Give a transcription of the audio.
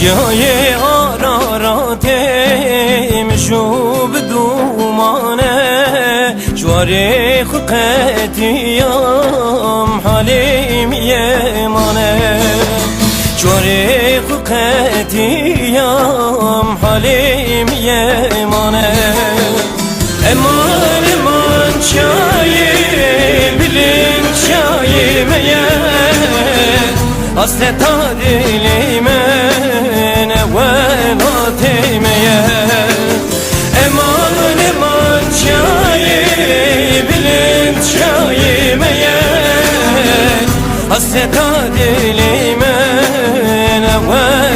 جای آراراتم شوب دومانه جواری خقتیم حالیم یمانه جواری خقتیم حالیم یمانه امان امان çayı bilin çayı ye Hasret dilime حسرت دل من اول